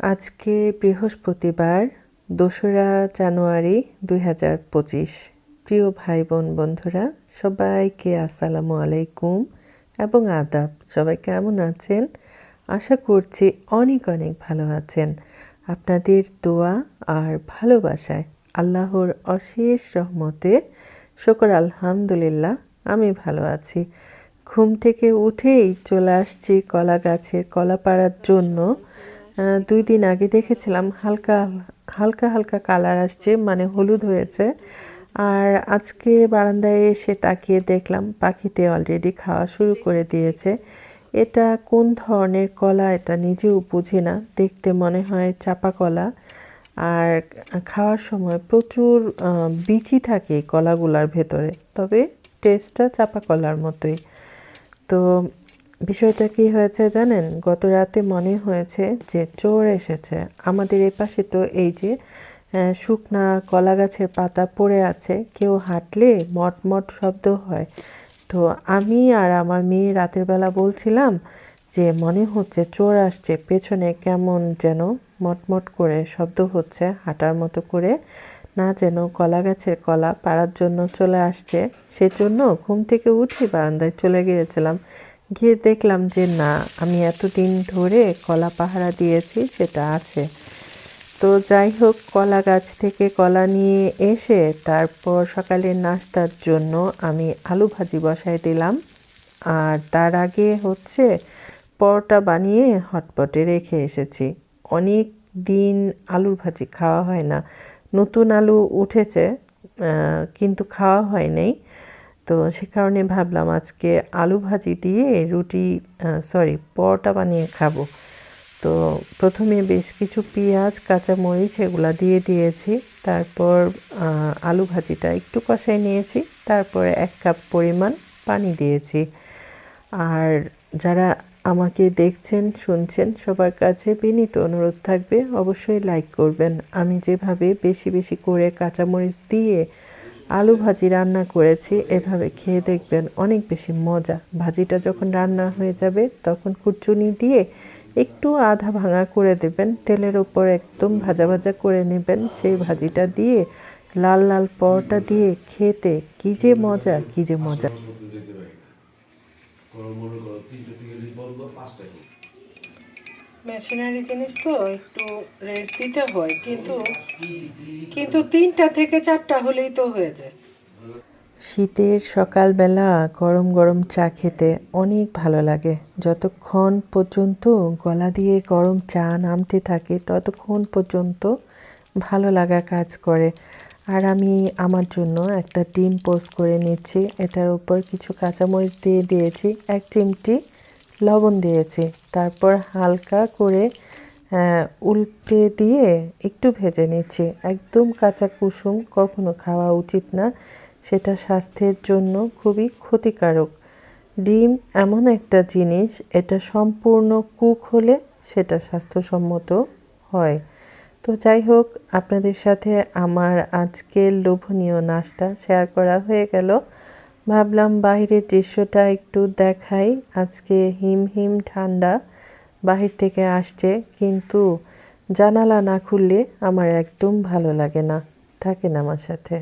আজকে বৃহস্পতিবার, দোসরা জানুয়ারি দুই হাজার পঁচিশ। প্রিয় ভাই বোন বন্ধুরা, সবাইকে আসসালামু আলাইকুম এবং আদাব। সবাই কেমন আছেন? আশা করছি অনেক অনেক ভালো আছেন। আপনাদের দোয়া আর ভালোবাসায় আল্লাহর অশেষ রহমতে শকর আলহামদুলিল্লাহ, আমি ভালো আছি। ঘুম থেকে উঠেই চলে আসছি কলা গাছের কলা পাড়ার জন্য। দুই দিন আগে দেখেছিলাম হালকা হালকা হালকা কালার আসছে মানে হলুদ হয়েছে। আর আজকে বারান্দায় এসে তাকিয়ে দেখলাম পাখিতে অলরেডি খাওয়া শুরু করে দিয়েছে। এটা কোন ধরনের কলা এটা নিজেও বুঝি না। দেখতে মনে হয় চাপা কলা। আর খাওয়ার সময় প্রচুর বিচি থাকে কলাগুলার ভেতরে। তবে টেস্টটা চাপা কলার মতোই। তো বিষয়টা কি হয়েছে জানেন? গত রাতে মনে হয়েছে যে চোর এসেছে। আমাদের এই পাশে তো এই যে শুকনা কলা গাছের পাতা পড়ে আছে। কেউ হাঁটলে মটমট শব্দ হয়। তো আমি আর আমার মেয়ে রাতের বেলা বলছিলাম যে মনে হচ্ছে চোর আসছে। পেছনে কেমন যেন মটমট করে শব্দ হচ্ছে। হাঁটার মতো করে না যেন কলা গাছের কলা পাড়ার জন্য চলে আসছে। সেজন্য ঘুম থেকে উঠে বারান্দায় চলে গিয়েছিলাম। গিয়ে দেখলাম যে, না, আমি এতদিন ধরে কলা পাহারা দিয়েছি, সেটা আছে। তো যাই হোক, কলা গাছ থেকে কলা নিয়ে এসে তারপর সকালের নাস্তার জন্য আমি আলু ভাজি বসাই দিলাম। আর তার আগে হচ্ছে পরোটা বানিয়ে হটপটে রেখে এসেছি। অনেক দিন আলুর ভাজি খাওয়া হয় না। নতুন আলু উঠেছে কিন্তু খাওয়া হয় নাই। তো সে কারণে ভাবলাম আজকে আলু ভাজি দিয়ে রুটি সরি পরোটা বানিয়ে খাব। তো প্রথমে বেশ কিছু পেঁয়াজ, কাঁচামরিচ এগুলা দিয়ে দিয়েছি। তারপর আলু ভাজিটা একটু কষাই নিয়েছি। তারপরে এক কাপ পরিমাণ পানি দিয়েছি। আর যারা আমাকে দেখছেন, শুনছেন, সবার কাছে বিনীত অনুরোধ থাকবে, অবশ্যই লাইক করবেন। আমি যেভাবে বেশি বেশি করে কাঁচামরিচ দিয়ে আলু ভাজি রান্না করেছি, এভাবে খেয়ে দেখবেন অনেক বেশি মজা। ভাজিটা যখন রান্না হয়ে যাবে, তখন কুচুনি দিয়ে একটু আধা ভাঙা করে দেবেন। তেলের ওপর একদম ভাজা ভাজা করে নেবেন। সেই ভাজিটা দিয়ে লাল লাল পরোটা দিয়ে খেতে কি যে মজা, কি যে মজা। মেশিনারি জিনিস তো একটু রেস্ট দিতে হয়, কিন্তু কিন্তু তিনটা থেকে চারটা হলেই তো হয়ে যায়। শীতের সকালবেলা গরম গরম চা খেতে অনেক ভালো লাগে। যতক্ষণ পর্যন্ত গলা দিয়ে গরম চা নামতে থাকে, ততক্ষণ পর্যন্ত ভালো লাগা কাজ করে। আর আমি আমার জন্য একটা ডিম পোস্ট করে নিচ্ছি। এটার উপর কিছু কাঁচামরিচ দিয়ে দিয়েছি। এক চিমটি লবণ দিয়েছি। তারপর হালকা করে উল্টে দিয়ে একটু ভেজে নিচ্ছি। একদম কাঁচা কুসুম কখনো খাওয়া উচিত না। সেটা স্বাস্থ্যের জন্য খুবই ক্ষতিকারক। ডিম এমন একটা জিনিস, এটা সম্পূর্ণ কুক হলে সেটা স্বাস্থ্যসম্মত হয়। তো যাই হোক, আপনাদের সাথে আমার আজকের লোভনীয় নাস্তা শেয়ার করা হয়ে গেল। ভাবলাম বাইরের দৃশ্যটা একটু দেখাই। আজকে হিম হিম ঠান্ডা বাহির থেকে আসছে, কিন্তু জানালা না খুললে আমার একদম ভালো লাগে না। থাকেন আমার সাথে।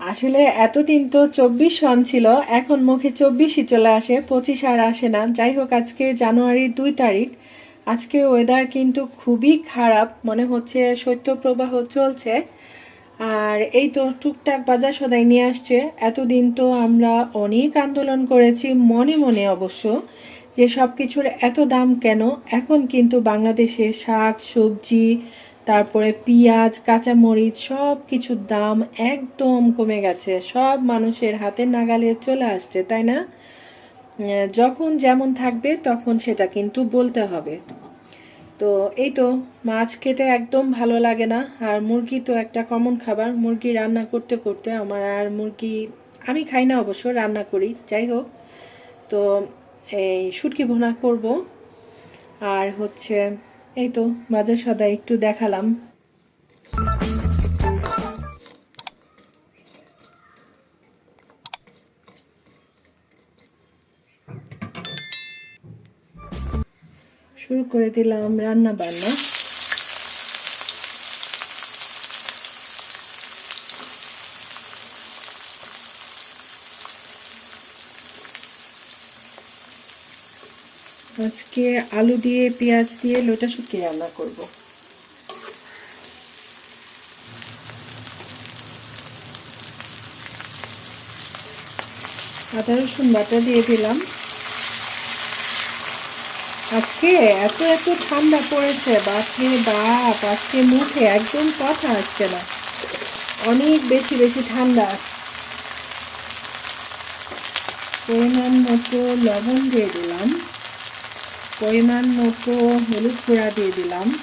আসলে এতদিন তো চব্বিশ সন ছিল, এখন মুখে চব্বিশই চলে আসে, পঁচিশ আর আসে না। যাই হোক, আজকে জানুয়ারির দুই তারিখ। আজকে ওয়েদার কিন্তু খুবই খারাপ, মনে হচ্ছে শৈত্যপ্রবাহ চলছে। আর এই তো টুকটাক বাজার সদাই নিয়ে আসছে। এতদিন তো আমরা অনেক আন্দোলন করেছি, মনে মনে অবশ্য, যে সব কিছুর এত দাম কেন? এখন কিন্তু বাংলাদেশে শাক, সবজি, তারপরে পেঁয়াজ, কাঁচামরিচ সব কিছুর দাম একদম কমে গেছে। সব মানুষের হাতে নাগালে চলে আসছে, তাই না? যখন যেমন থাকবে তখন সেটা কিন্তু বলতে হবে। তো এই তো, মাছ খেতে একদম ভালো লাগে না। আর মুরগি তো একটা কমন খাবার, মুরগি রান্না করতে করতে আমার আর মুরগি, আমি খাই না অবশ্য, রান্না করি, যাই হোক। তো এই শুটকি ভোনা করব। আর হচ্ছে, এই তো, বাজার সদাই একটু দেখালাম। শুরু করে দিলাম রান্না বান্না। আজকে আলু দিয়ে পেঁয়াজ দিয়ে লোটা শুকিয়ে রান্না করব। আদা রসুন বাটা দিয়ে দিলাম। আজকে এত এত ঠান্ডা পড়েছে, বাপরে বাপ, আজকে মুখে একদম কথা আসছে না। অনেক বেশি বেশি ঠান্ডা। পরিমাণ মতো লবণ দিয়ে দিলাম। পরিমাণ মতো হলুদ গুঁড়া দিয়ে দিলাম।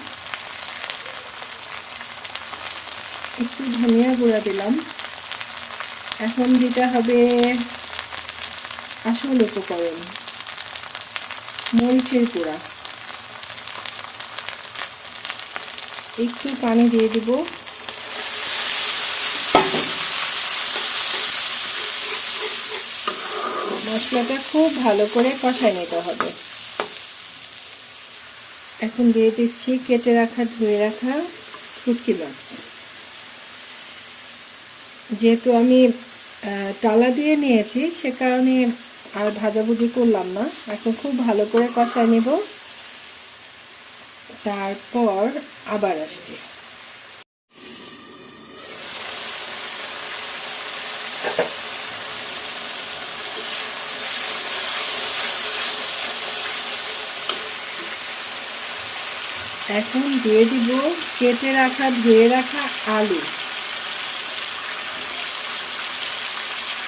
একটু ধনিয়া গুঁড়া দিলাম। এখন দিতে হবে আসল উপকরণ। মরিচের গুঁড়া। একটু পানি দিয়ে দিব। মশলাটা খুব ভালো করে কষায় নিতে হবে। এখন দিয়ে দিচ্ছি কেটে রাখা, ধুয়ে রাখা শুটকি মাছ। যেহেতু আমি টালা দিয়ে নিয়েছি, সে কারণে আর ভাজাভুজি করলাম না। এখন খুব ভালো করে কষায় নেব। তারপর আবার আসছি। এখন দিয়ে দিব কেটে রাখা, ধুয়ে রাখা আলু।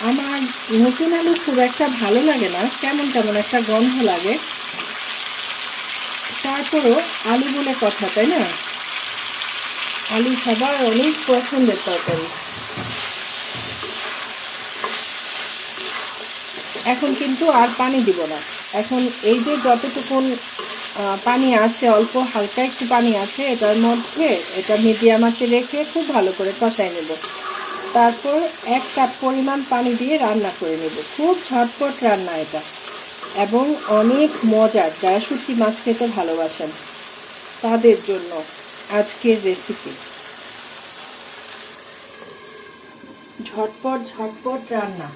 আমার নতুন আলু খুব একটা ভালো লাগে না। কেমন কেমন একটা গন্ধ লাগে। তারপরও আলু বলে কথা, তাই না? আলু সবার অনেক পছন্দের তরকারি। এখন কিন্তু আর পানি দিব না। এখন এই যে যতটুকুন পানি আছে, অল্প হালকা একটু পানি আছে, এটার মধ্যে এটা মিডিয়াম আছে রেখে খুব ভালো করে কষাই নেব। তারপর এক কাপ পরিমাণ পানি দিয়ে রান্না করে নেব। খুব ঝটপট রান্না এটা। এবং অনেক মজার যারা শুটকি মাছ খেতে ভালোবাসেন তাদের জন্য আজকের রেসিপি ঝটপট ঝটপট রান্না।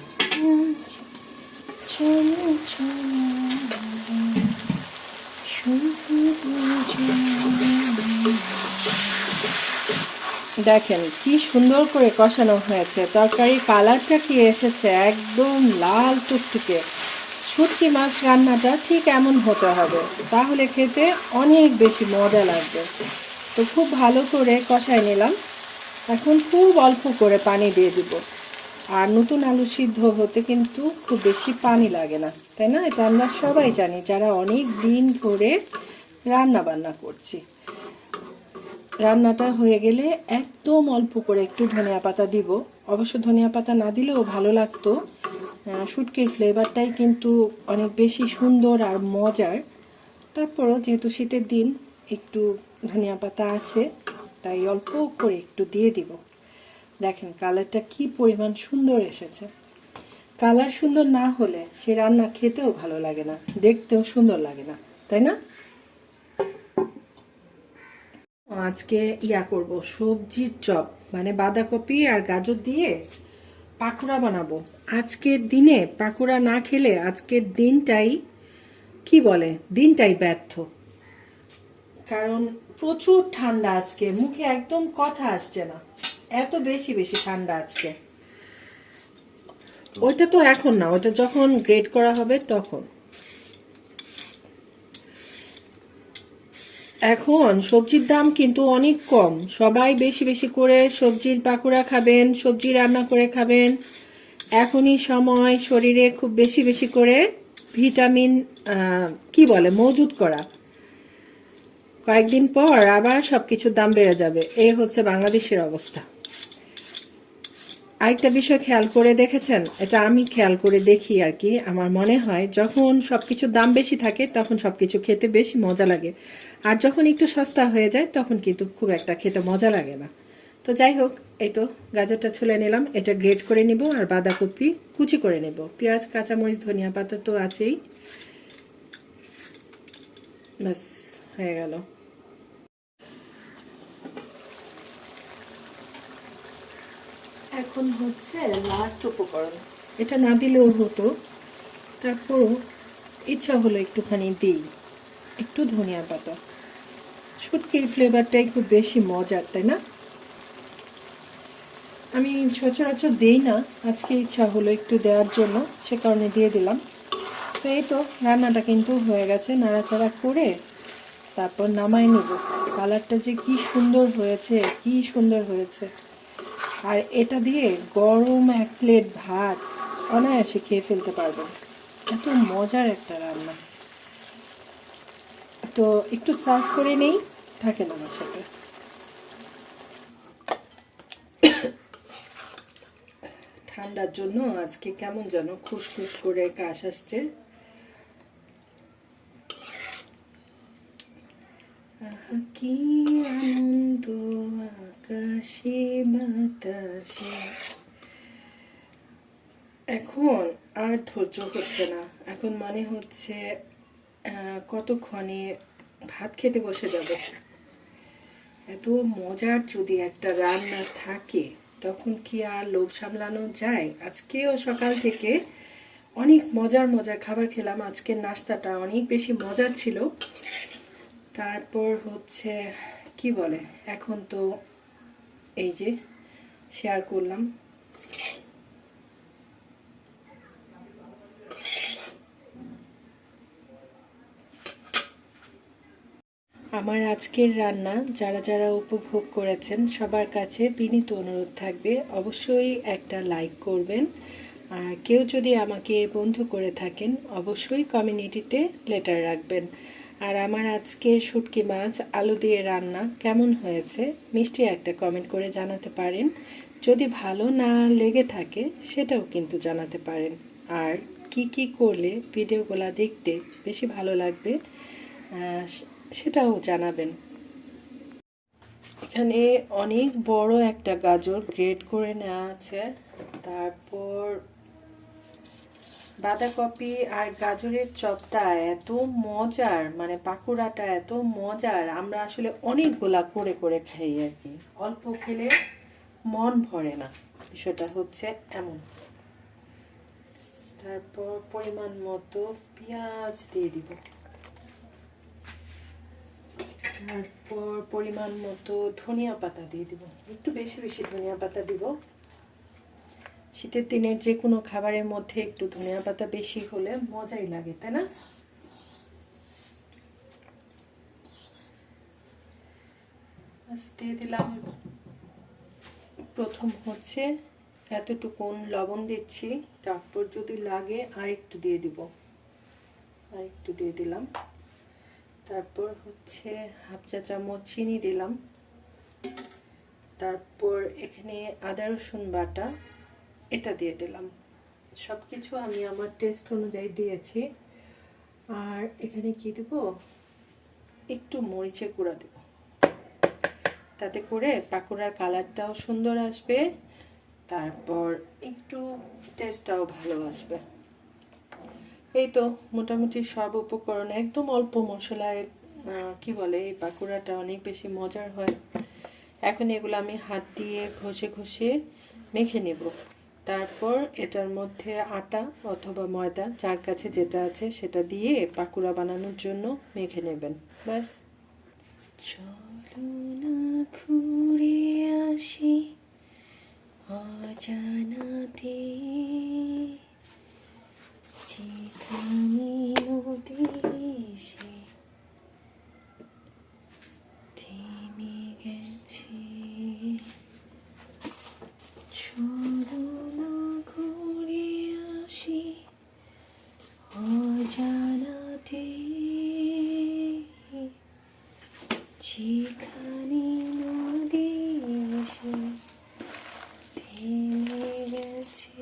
দেখেন, কি সুন্দর করে কষানো হয়েছে। তরকারির কালারটা কি এসেছে একদম লাল টুকটুকে। শুটকি মাছ রান্নাটা ঠিক এমন হতে হবে, তাহলে খেতে অনেক বেশি মজা লাগবে। তো খুব ভালো করে কষাই নিলাম। এখন খুব অল্প করে পানি দিয়ে দিব। আর নতুন আলু সিদ্ধ হতে কিন্তু খুব বেশি পানি লাগে না, তাই না? এটা আমরা সবাই জানি, যারা অনেক দিন ধরে রান্না বান্না করছি। রান্নাটা হয়ে গেলে একদম অল্প করে একটু ধনিয়া পাতা দিব। অবশ্য ধনিয়া পাতা না দিলেও ভালো লাগতো। শুটকির ফ্লেভারটাই কিন্তু অনেক বেশি সুন্দর আর মজার। তারপরও যেহেতু শীতের দিন, একটু ধনিয়া পাতা আছে, তাই অল্প করে একটু দিয়ে দিব। দেখেন কালারটা কি পরিমাণ সুন্দর এসেছে। কালার সুন্দর না হলে সে রান্না খেতেও ভালো লাগে না, দেখতেও সুন্দর লাগে না, তাই না? আজকে ইয়া করব সবজির চপ মানে বাঁধাকপি আর গাজর দিয়ে পাকোড়া বানাবো। আজকের দিনে পাকোড়া না খেলে আজকের দিনটাই কি বলে দিনটাই ব্যর্থ। কারণ প্রচুর ঠান্ডা আজকে মুখে একদম কথা আসছে না। এত বেশি বেশি ঠান্ডা আজকে। ওইটা তো এখন না ওটা যখন গ্রেড করা হবে তখন। এখন সবজির দাম কিন্তু অনেক কম। সবাই বেশি বেশি করে সবজির পাকোড়া খাবেন, সবজি রান্না করে খাবেন। এখনই সময় শরীরে খুব বেশি বেশি করে ভিটামিন কি বলে মজুদ করা। কয়েকদিন পর আবার সবকিছুর দাম বেড়ে যাবে। এই হচ্ছে বাংলাদেশের অবস্থা। আরেকটা বিষয় খেয়াল করে দেখেছেন? এটা আমি খেয়াল করে দেখি আর কি। আমার মনে হয় যখন সবকিছুর দাম বেশি থাকে, তখন সবকিছু খেতে বেশি মজা লাগে। আর যখন একটু সস্তা হয়ে যায় তখন কিন্তু খুব একটা খেতে মজা লাগে না। তো যাই হোক এই তো গাজরটা ছুলে নিলাম এটা গ্রেট করে নিব আর বাঁধাকপি কুচি করে নেব। পেঁয়াজ কাঁচামরিচ ধনিয়া পাতা তো আছেই। ব্যাস হয়ে গেল। এখন হচ্ছে লাস্ট উপকরণ। এটা না দিলেও হতো। তারপর ইচ্ছা হলো একটুখানি দিই। একটু ধনিয়া পাতা। শুটকির ফ্লেভারটাই খুব বেশি মজার, তাই না? আমি সচরাচর দেই না, আজকে ইচ্ছা হলো একটু দেওয়ার জন্য, সে কারণে দিয়ে দিলাম। তো এই তো, রান্নাটা কিন্তু হয়ে গেছে, নাড়াচাড়া করে তারপর নামাই নেব। কালারটা যে কি সুন্দর হয়েছে, কি সুন্দর হয়েছে। আর এটা দিয়ে গরম এক প্লেট ভাত অনায়াসে খেয়ে ফেলতে পারবেন। এত মজার একটা রান্না। তো একটু সার্ভ করে নেই। থাকেন আমার সাথে। ঠান্ডার জন্য আজকে কেমন যেন খুসখুস করে কাশ আসছে। কি আনন্দ আকাশে, বাতাসে। এখন আর ধৈর্য হচ্ছে না। এখন মনে হচ্ছে কতক্ষণে ভাত খেতে বসে যাবে? এত মজার যদি একটা রান্না থাকে, তখন কি আর লোভ সামলানো যায়? আজকেও সকাল থেকে অনেক মজার মজার খাবার খেলাম। আজকের নাস্তাটা অনেক বেশি মজার ছিল। তারপর হচ্ছে, কি বলে? এখন তো এই যে শেয়ার করলাম। আমার আজকের রান্না যারা যারা উপভোগ করেছেন, সবার কাছে বিনীত অনুরোধ থাকবে। অবশ্যই একটা লাইক করবেন। আর কেউ যদি আমাকে বন্ধু করে থাকেন, অবশ্যই কমিউনিটিতে লেটার রাখবেন। আর আমার আজকের শুটকি মাছ, আলু দিয়ে রান্না কেমন হয়েছে, মিষ্টি একটা কমেন্ট করে জানাতে পারেন। যদি ভালো না লেগে থাকে, সেটাও কিন্তু জানাতে পারেন। আর কি কি করলে ভিডিওগুলো দেখতে বেশি ভালো লাগবে সেটাও জানাবেন। এখানে অনেক বড় একটা গাজর গ্রেট করে নেওয়া আছে। তারপর বাঁধাকপি আর গাজরের চপটা এত মজার মানে পাকোড়াটা এত মজার, আমরা আসলে অনেকগুলা করে করে খাই আর কি। অল্প খেলে মন ভরে না, বিষয়টা হচ্ছে এমন। তারপর পরিমাণ মতো পেঁয়াজ দিয়ে দিব। তারপর পরিমাণ মতো ধনিয়া পাতা দিয়ে দিব। একটু বেশি বেশি ধনিয়া পাতা দিব। শীতের দিনের যে কোনো খাবারের মধ্যে একটু ধনিয়া পাতা বেশি হলে মজাই লাগে, তাই না? দিয়ে দিলাম। প্রথম হচ্ছে এতটুকুন লবণ দিচ্ছি। তারপর যদি লাগে আর একটু দিয়ে দিব। আর একটু দিয়ে দিলাম। তারপর হচ্ছে হাফ চা চামচ চিনি দিলাম। তারপর এখানে আদা রসুন বাটা, এটা দিয়ে দিলাম। সব কিছু আমি আমার টেস্ট অনুযায়ী দিয়েছি। আর এখানে কি দেব? একটু মরিচের গুঁড়া দেব। তাতে করে পাকোড়ার কালারটাও সুন্দর আসবে, তারপর একটু টেস্টটাও ভালো আসবে। এই তো মোটামুটি সব উপকরণ একদম অল্প মশলায় কি বলে, এই পাকোড়াটা অনেক বেশি মজার হয়। এখন এগুলো আমি হাত দিয়ে ঘষে ঘষে মেখে নেব। তারপর এটার মধ্যে আটা অথবা ময়দা, যার কাছে যেটা আছে সেটা দিয়ে পাকুড়া বানানোর জন্য মেখে নেবেন। ব্যাস। চলো না ঘুরে আসি অজানাতে। যেখানে নদী সে থেমে গেছে। চলো না ঘুরে আসি অজানাতে। যেখানে নদী এসে থেমে গেছে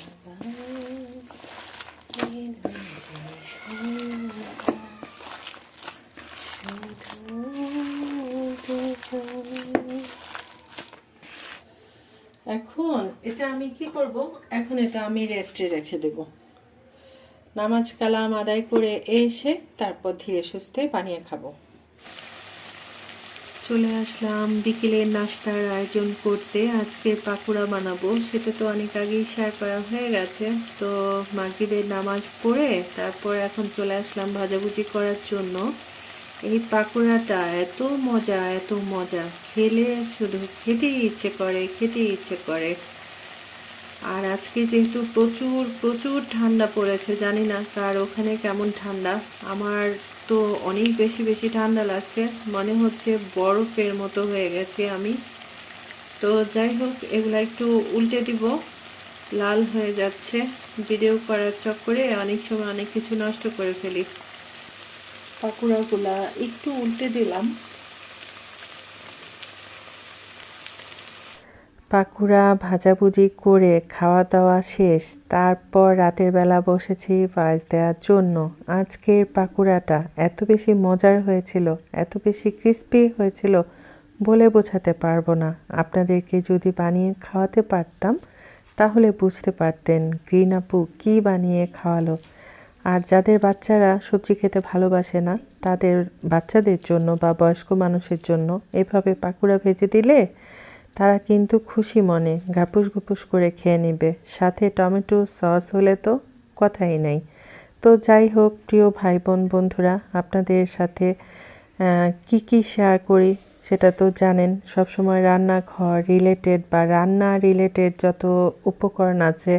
আবার এলো যে সন্ধ্যা, শুধু দুজনে এখন এটা আমি কি করব? এখন এটা আমি রেস্টে রেখে দেব। নামাজ কালাম আদায় করে এসে তারপর ধীরে সুস্থে বানিয়ে খাব। চলে আসলাম বিকেলের নাস্তার আয়োজন করতে। আজকে পাকোড়া বানাবো। সেটা তো অনেক আগেই শেয়ার করা হয়ে গেছে। তো মাগরিবের নামাজ পড়ে তারপর এখন চলে আসলাম ভাজাভুজি করার জন্য। এই পাকোড়াটা এত মজা এত মজা। খেলে শুধু খেতেই ইচ্ছে করে, খেতেই ইচ্ছে করে। আর আজকে যেহেতু প্রচুর প্রচুর ঠান্ডা পড়েছে, জানি না কার ওখানে কেমন ঠান্ডা। আমার তো অনেক বেশি বেশি ঠান্ডা লাগছে, মনে হচ্ছে বরফের মতো হয়ে গেছে আমি। তো যাই হোক, এগুলা একটু উল্টে দিব। লাল হয়ে যাচ্ছে, ভিডিও করার চক্করে অনেক সময় অনেক কিছু নষ্ট করে ফেলি। পাকুড়াগুলা একটু উল্টে দিলাম। পাকুড়া ভাজাভুজি করে খাওয়া দাওয়া শেষ, তারপর রাতের বেলা বসেছি ভয়েস দেওয়ার জন্য। আজকের পাকুড়াটা এত বেশি মজার হয়েছিল, এত বেশি ক্রিস্পি হয়েছিল বলে বোঝাতে পারব না। আপনাদেরকে যদি বানিয়ে খাওয়াতে পারতাম, তাহলে বুঝতে পারতেন গ্রিন আপু কী বানিয়ে খাওয়ালো। আর যাদের বাচ্চারা সবজি খেতে ভালোবাসে না, তাদের বাচ্চাদের জন্য বা বয়স্ক মানুষের জন্য এভাবে পাকুড়া ভেজে দিলে তারা কিন্তু খুশি মনে গাপুস ঘুপুস করে খেয়ে নেবে। সাথে টমেটো সস হলে তো কথাই নেই। তো যাই হোক, প্রিয় ভাই বোন বন্ধুরা, আপনাদের সাথে কি কি শেয়ার করি সেটা তো জানেন। সবসময় রান্নাঘর রিলেটেড বা রান্না রিলেটেড যত উপকরণ আছে,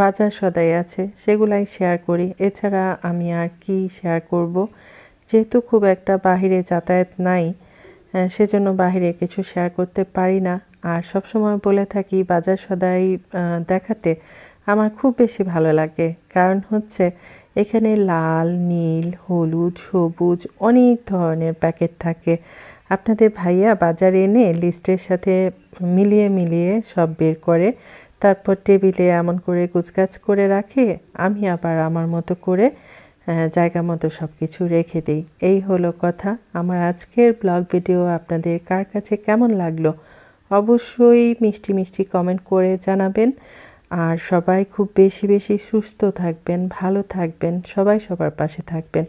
বাজার সদাই আছে, সেগুলাই শেয়ার করি। এছাড়া আমি আর কি শেয়ার করব? যেহেতু খুব একটা বাহিরে যাতায়াত নাই সেজন্য বাহিরে কিছু শেয়ার করতে পারি না। আর সব সময় বলে থাকি, বাজার সদাই দেখাতে আমার খুব বেশি ভালো লাগে। কারণ হচ্ছে, এখানে লাল, নীল, হলুদ, সবুজ অনেক ধরনের প্যাকেট থাকে। আপনাদের ভাইয়া বাজারে এনে লিস্টের সাথে মিলিয়ে মিলিয়ে সব বের করে, তারপর টেবিলে এমন করে গুছগাছ করে রাখে, আমি আবার আমার মতো করে জায়গা মতো সব কিছু রেখে দিই। এই হলো কথা। আমার আজকের ব্লগ ভিডিও আপনাদের কার কাছে কেমন লাগল? অবশ্যই মিষ্টি মিষ্টি কমেন্ট করে জানাবেন। আর সবাই খুব বেশি বেশি সুস্থ থাকবেন, ভালো থাকবেন, সবাই সবার পাশে থাকবেন।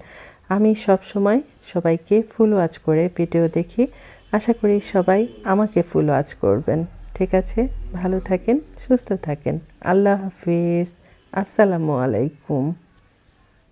আমি সব সময় সবাইকে ফুল ওয়াচ করে ভিডিও দেখি। আশা করি সবাই আমাকে ফুল ওয়াচ করবেন। ঠিক আছে? ভালো থাকেন, সুস্থ থাকেন। আল্লাহ হাফিজ। আসসালামু আলাইকুম।